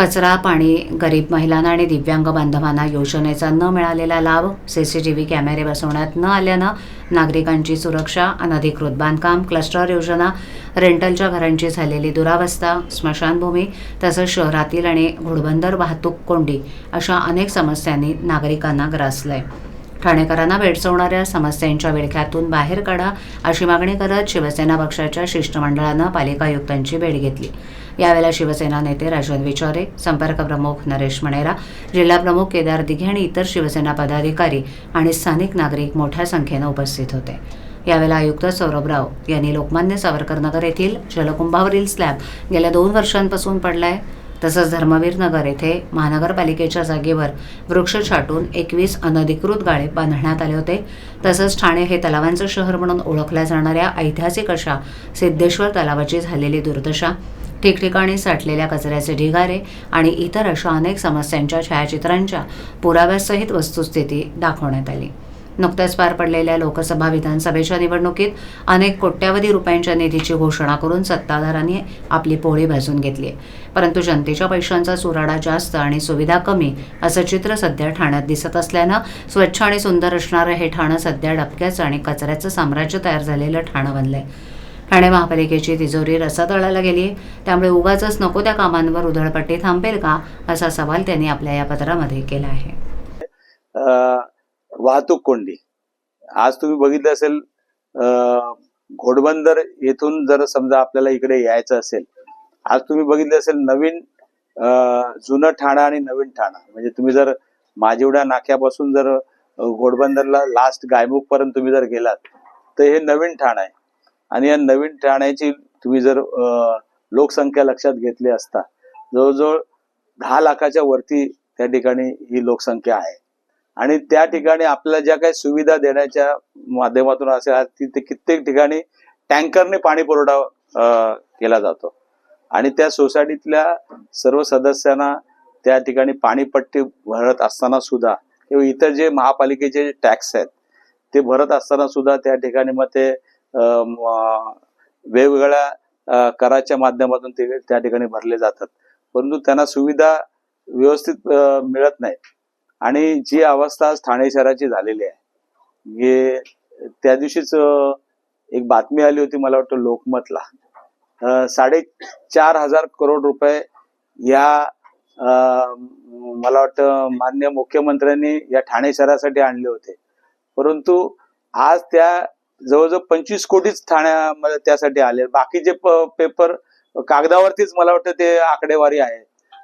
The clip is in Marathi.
कचरा पाणी गरीब महिलांना आणि दिव्यांग बांधवांना योजनेचा न मिळालेला लाभ सीसीटीव्ही कॅमेरे बसवण्यात न आल्यानं नागरिकांची सुरक्षा अनधिकृत बांधकाम क्लस्टर योजना रेंटलच्या घरांची झालेली दुरावस्था स्मशानभूमी तसंच शहरातील आणि घोडबंदर वाहतूक कोंडी अशा अनेक समस्यांनी नागरिकांना ग्रासलं आहे ठाणेकरांना भेडसवणाऱ्या समस्यांच्या विळख्यातून बाहेर काढा अशी मागणी करत शिवसेना पक्षाच्या शिष्टमंडळानं पालिका आयुक्तांची भेट घेतली. यावेळेला शिवसेना नेते राजन विचारे संपर्क प्रमुख नरेश मणेरा जिल्हा प्रमुख केदार दिघे आणि इतर शिवसेना पदाधिकारी आणि स्थानिक नागरिक मोठ्या संख्येनं उपस्थित होते. यावेळेला आयुक्त सौरभ राव यांनी लोकमान्य सावरकर नगर येथील जलकुंभावरील स्लॅब गेल्या दोन वर्षांपासून पडलाय. तसंच धर्मवीर नगर येथे महानगरपालिकेच्या जागेवर वृक्ष छाटून एकवीस अनधिकृत गाळे बांधण्यात आले होते. तसंच ठाणे हे तलावांचं शहर म्हणून ओळखल्या जाणाऱ्या ऐतिहासिक अशा सिद्धेश्वर तलावाची झालेली दुर्दशा ठिकठिकाणी साठलेल्या कचऱ्याचे ढिगारे आणि इतर अशा अनेक समस्यांच्या छायाचित्रांच्या पुराव्यासहित वस्तुस्थिती दाखवण्यात आली. नुकत्याच पार पडलेल्या लोकसभा विधानसभेच्या निवडणुकीत अनेक कोट्यावधी रुपयांच्या निधीची घोषणा करून सत्ताधारांनी आपली पोळी भाजून घेतली आहे. परंतु जनतेच्या पैशांचा चुराडा जास्त आणि सुविधा कमी असं चित्र सध्या ठाण्यात दिसत असल्यानं स्वच्छ आणि सुंदर असणारं हे ठाणं सध्या डबक्याचं आणि कचऱ्याचं साम्राज्य तयार झालेलं ठाणं बनलंय. ठाणे महापालिकेची तिजोरी रसातळाला गेली त्यामुळे उगाच नको त्या कामांवर उधळपट्टी थांबेल का असा सवाल त्यांनी आपल्या या पत्रामध्ये केला आहे. वाहतूक कोंडी. आज तुम्ही बघितलं असेल घोडबंदर येथून जर समजा आपल्याला इकडे यायचं असेल आज तुम्ही बघितलं असेल नवीन जुनं ठाणा आणि नवीन ठाणा. म्हणजे तुम्ही जर माजिवडा नाक्यापासून जर घोडबंदरला लास्ट गायमुख पर्यंत तुम्ही जर गेलात तर हे नवीन ठाणा आहे. आणि या नवीन ठाण्याची तुम्ही जर लोकसंख्या लक्षात घेतली असता जवळजवळ दहा लाखाच्या वरती त्या ठिकाणी ही लोकसंख्या आहे. आणि त्या ठिकाणी आपल्याला ज्या काही सुविधा देण्याच्या माध्यमातून असे तिथे कित्येक ठिकाणी टँकरने पाणी पुरवठा अ, केला जातो. आणि त्या सोसायटीतल्या सर्व सदस्यांना त्या ठिकाणी पाणीपट्टी भरत असताना सुद्धा किंवा इतर जे महापालिकेचे टॅक्स आहेत ते भरत असताना सुद्धा त्या ठिकाणी मग ते वेगवेगळ्या कराच्या माध्यमातून ते त्या ठिकाणी भरले जातात. परंतु त्यांना सुविधा व्यवस्थित मिळत नाही. आणि जी अवस्था आज ठाणे शहराची झालेली आहे हे त्या दिवशीच एक बातमी आली होती मला वाटतं लोकमतला. साडे साडेचार हजार करोड रुपये या मला वाटतं मान्य मुख्यमंत्र्यांनी या ठाणे शहरासाठी आणले होते. परंतु आज त्या जवळजवळ पंचवीस कोटीच ठाण्यामध्ये त्यासाठी आले. बाकीचे प- पेपर कागदावरतीच मला वाटतं ते आकडेवारी आहे.